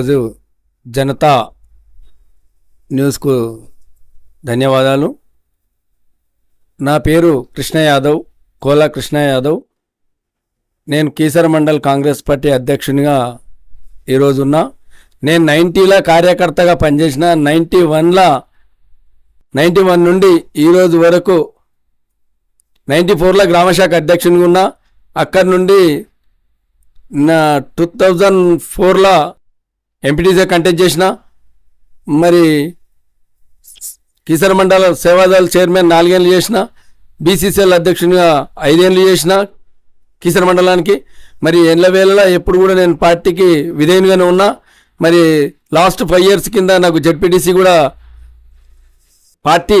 ఈరోజు జనతా న్యూస్కు ధన్యవాదాలు. నా పేరు కృష్ణ యాదవ్ కోలా కృష్ణ యాదవ్. నేను కీసర మండల్ కాంగ్రెస్ పార్టీ అధ్యక్షునిగా ఈరోజున్నా నేను నైంటీలా కార్యకర్తగా పనిచేసిన నైంటీ వన్లా నైంటీ వన్ నుండి ఈరోజు వరకు నైంటీ ఫోర్లో గ్రామశాఖ అధ్యక్షునిగా ఉన్నా. అక్కడి నుండి నా టూ థౌజండ్ ఫోర్లో ఎంపీటీసీ కంటెస్ట్ చేసిన మరి కిసాన్ మండల సేవాదళ చైర్మన్ నాలుగేళ్ళు చేసిన బీసీసీఎల్ అధ్యక్షునిగా ఐదేళ్ళు చేసిన కీసర మండలానికి మరి ఎండ్ల వేళలో ఎప్పుడు కూడా నేను పార్టీకి విధేయునిగానే ఉన్నా మరి లాస్ట్ ఫైవ్ ఇయర్స్ కింద నాకు జడ్పీటీసీ కూడా పార్టీ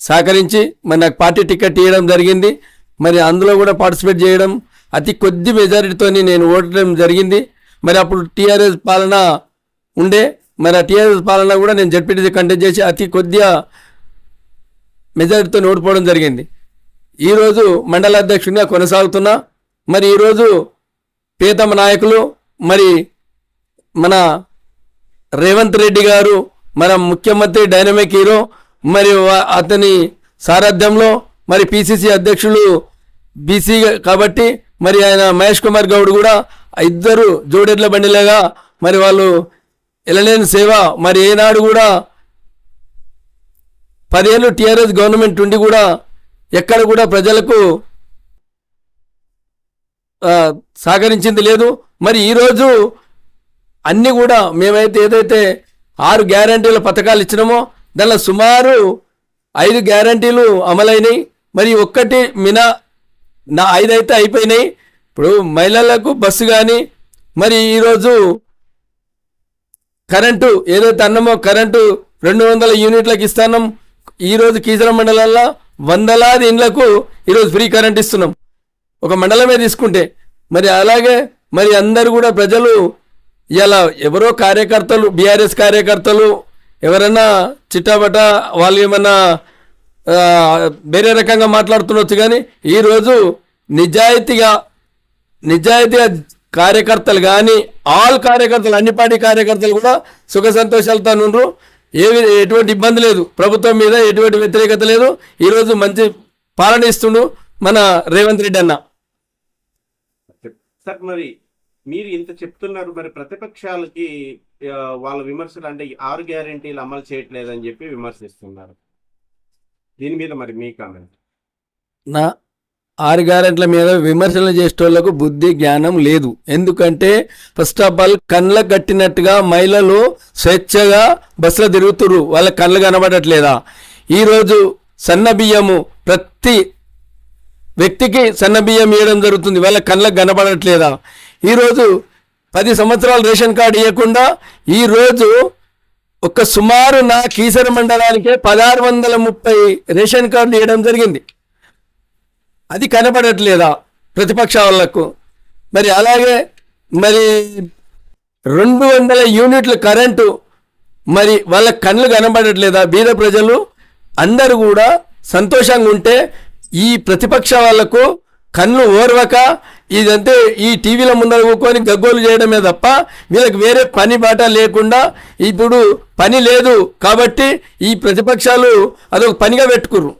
సహకరించి మరి నాకు పార్టీ టికెట్ ఇవ్వడం జరిగింది. మరి అందులో కూడా పార్టిసిపేట్ చేయడం అతి కొద్ది మెజారిటీతో నేను ఓడటం జరిగింది. మరి అప్పుడు టీఆర్ఎస్ పాలన ఉండే. మరి ఆ టీఆర్ఎస్ పాలన కూడా నేను జడ్పీటీసీ కంటెస్ట్ చేసి అతి కొద్దిగా మెజారిటీతో ఓడిపోవడం జరిగింది. ఈరోజు మండల అధ్యక్షుడిగా కొనసాగుతున్నా. మరి ఈరోజు ప్రియతమ నాయకులు మరి మన రేవంత్ రెడ్డి గారు మన ముఖ్యమంత్రి డైనమిక్ హీరో మరి అతని సారథ్యంలో మరి పిసిసి అధ్యక్షులు బీసీ కాబట్టి మరి ఆయన మహేష్ కుమార్ గౌడ్ కూడా ఇద్దరు జోడెడ్ల బండిలాగా మరి వాళ్ళు ఎలలేని సేవ మరి ఏనాడు కూడా పదేళ్ళు టీఆర్ఎస్ గవర్నమెంట్ ఉండి కూడా ఎక్కడ కూడా ప్రజలకు సహకరించింది లేదు. మరి ఈరోజు అన్నీ కూడా మేమైతే ఏదైతే ఆరు గ్యారంటీల పథకాలు ఇచ్చినామో దానిలో సుమారు ఐదు గ్యారంటీలు అమలైనాయి. మరి ఒక్కటి మినా నా ఐదైతే అయిపోయినాయి. ఇప్పుడు మహిళలకు బస్సు కానీ మరి ఈరోజు కరెంటు ఏదైతే అన్నమో కరెంటు రెండు వందల యూనిట్లకు ఇస్తున్నాం ఈరోజు కీజర మండలంలో వందలాది ఇండ్లకు ఈరోజు ఫ్రీ కరెంట్ ఇస్తున్నాం. ఒక మండలమే తీసుకుంటే మరి అలాగే మరి అందరు కూడా ప్రజలు ఇలా ఎవరో కార్యకర్తలు బీఆర్ఎస్ కార్యకర్తలు ఎవరైనా చిట్టాబట వాళ్ళు ఏమన్నా వేరే రకంగా మాట్లాడుతుండొచ్చు కానీ ఈరోజు నిజాయితీగా నిజాయితీగా కార్యకర్తలు కానీ ఆల్ కార్యకర్తలు అన్ని పార్టీ కార్యకర్తలు కూడా సుఖ సంతోషాలతో ఉండ్రు. ఏవి ఎటువంటి ఇబ్బంది లేదు. ప్రభుత్వం మీద ఎటువంటి వ్యతిరేకత లేదు. ఈరోజు మంచి పాలన ఇస్తుండు మన రేవంత్ రెడ్డి అన్న. సార్ మరి మీరు ఇంత చెప్తున్నారు మరి ప్రతిపక్షాలకి వాళ్ళ విమర్శలు అంటే ఆరు గ్యారెంటీలు అమలు చేయట్లేదని చెప్పి విమర్శిస్తున్నారు. దీని మీద మరి మీ కామెంట్? నా ఆరు గ్యారెంట్ల మీద విమర్శలు చేసేటోళ్ళకు బుద్ధి జ్ఞానం లేదు. ఎందుకంటే ఫస్ట్ ఆఫ్ ఆల్ కళ్ళ కట్టినట్టుగా మహిళలు స్వేచ్ఛగా బస్సులో తిరుగుతురు వాళ్ళ కళ్ళు కనబడట్లేదా? ఈరోజు సన్న బియ్యము ప్రతి వ్యక్తికి సన్న బియ్యం ఇవ్వడం జరుగుతుంది. వాళ్ళ కళ్ళకు కనబడట్లేదా? ఈరోజు పది సంవత్సరాలు రేషన్ కార్డు ఇవ్వకుండా ఈరోజు ఒక సుమారు నా కీసర మండలానికే పదహారు వందల ముప్పై రేషన్ కార్డులు ఇవ్వడం జరిగింది. అది కనబడట్లేదా ప్రతిపక్ష వాళ్ళకు మరి అలాగే మరి రెండు వందల యూనిట్ల కరెంటు మరి వాళ్ళ కళ్ళు కనబడట్లేదా బీద ప్రజలు? అందరూ కూడా సంతోషంగా ఉంటే ఈ ప్రతిపక్ష వాళ్ళకు కళ్ళు ఓర్వక ఇదంతే ఈ టీవీల ముందర కూకొని గగ్గోలు చేయడమే తప్ప వీళ్ళకి వేరే పని బాట లేకుండా ఇప్పుడు పని లేదు కాబట్టి ఈ ప్రతిపక్షాలు అదొక పనిగా పెట్టుకుర్రు.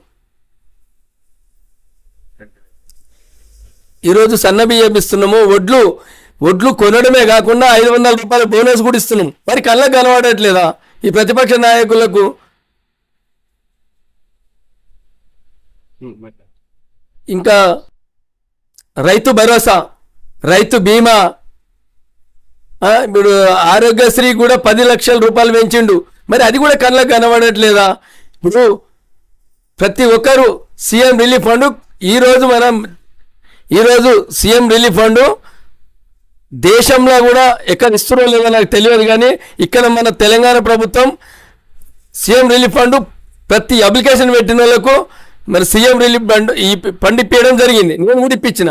ఈరోజు సన్నబియ్యం ఇస్తున్నాము. వడ్లు వడ్లు కొనడమే కాకుండా ఐదు వందల రూపాయల బోనస్ కూడా ఇస్తున్నాం. మరి కళ్ళకు కనబడట్లేదా ఈ ప్రతిపక్ష నాయకులకు? ఇంకా రైతు భరోసా రైతు బీమా. ఇప్పుడు ఆరోగ్యశ్రీ కూడా పది లక్షల రూపాయలు పెంచిండు. మరి అది కూడా కళ్ళకు కనబడట్లేదా? ఇప్పుడు ప్రతి ఒక్కరు సీఎం రిలీఫ్ ఫండ్ ఈరోజు మనం ఈరోజు సీఎం రిలీఫ్ ఫండ్ దేశంలో కూడా ఎక్కడ ఇస్తున్నారో లేదో నాకు తెలియదు కానీ ఇక్కడ మన తెలంగాణ ప్రభుత్వం సీఎం రిలీఫ్ ఫండ్ ప్రతి అప్లికేషన్ పెట్టిన వాళ్ళకు మరి సీఎం రిలీఫ్ ఫండ్ ఈ ఫండ్ ఇప్పించడం జరిగింది. నేను కూడా ఇప్పించిన.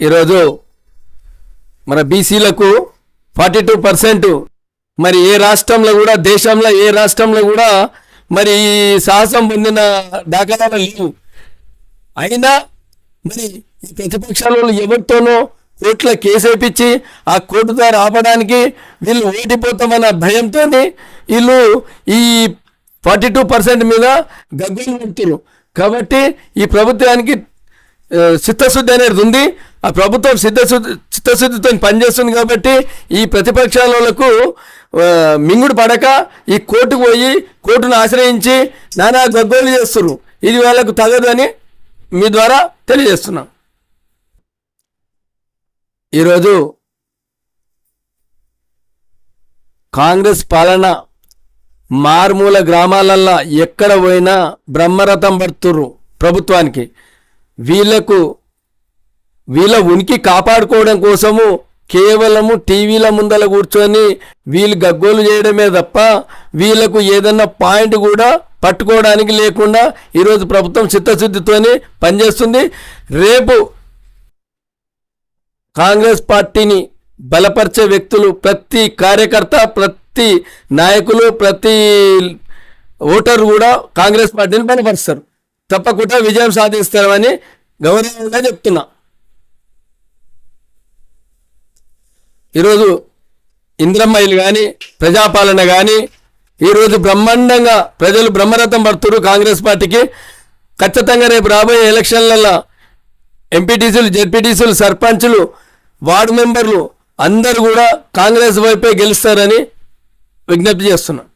ఈరోజు మన బీసీలకు ఫార్టీ టూ పర్సెంట్ మరి ఏ రాష్ట్రంలో కూడా దేశంలో ఏ రాష్ట్రంలో కూడా మరి ఈ సాహసం పొందిన దాఖలాలు లేవు. అయినా మరి ఈ ప్రతిపక్షాల ఎవరితోనో కోర్టులో కేసు వేయించి ఆ కోర్టు ద్వారా ఆపడానికి వీళ్ళు ఓడిపోతామన్న భయంతో వీళ్ళు ఈ ఫార్టీ టూ పర్సెంట్ మీద గగ్గలు పెడుతున్నారు కాబట్టి ఈ ప్రభుత్వానికి చిత్తశుద్ధి అనేది ఉంది. ఆ ప్రభుత్వం సిద్ధశుద్ధి చిత్తశుద్ధితో పనిచేస్తుంది కాబట్టి ఈ ప్రతిపక్షాలకు మింగుడు పడక ఈ కోర్టుకు పోయి కోర్టును ఆశ్రయించి నానా గగ్గోలు చేస్తున్నారు ఇది వాళ్ళకు తగదని మీ ద్వారా తెలియజేస్తున్నాం. ఈరోజు కాంగ్రెస్ పాలన మారుమూల గ్రామాలల్లో ఎక్కడ పోయినా బ్రహ్మరథం పడుతుర్రు ప్రభుత్వానికి. వీళ్ళకు వీళ్ళ ఉనికి కాపాడుకోవడం కోసము కేవలము టీవీల ముందల కూర్చొని వీళ్ళు గగ్గోలు చేయడమే తప్ప వీళ్ళకు ఏదన్నా పాయింట్ కూడా పట్టుకోవడానికి లేకుండా ఈరోజు ప్రభుత్వం చిత్తశుద్ధితోనే పనిచేస్తుంది. రేపు కాంగ్రెస్ పార్టీని బలపరిచే వ్యక్తులు ప్రతి కార్యకర్త ప్రతి నాయకులు ప్రతి ఓటరు కూడా కాంగ్రెస్ పార్టీని బలపరుస్తారు. తప్పకుండా విజయం సాధిస్తారని గౌరవంగా చెప్తున్నా. ఈరోజు ఇంద్రమ్మాయిలు కానీ ప్రజాపాలన కానీ ఈరోజు బ్రహ్మాండంగా ప్రజలు బ్రహ్మరథం పడుతురు కాంగ్రెస్ పార్టీకి. ఖచ్చితంగా రేపు రాబోయే ఎలక్షన్లలో ఎంపీటీసీలు జెడ్పీటీసీలు సర్పంచులు వార్డు మెంబర్లు అందరూ కూడా కాంగ్రెస్ వైపే గెలుస్తారని విజ్ఞప్తి చేస్తున్నాం.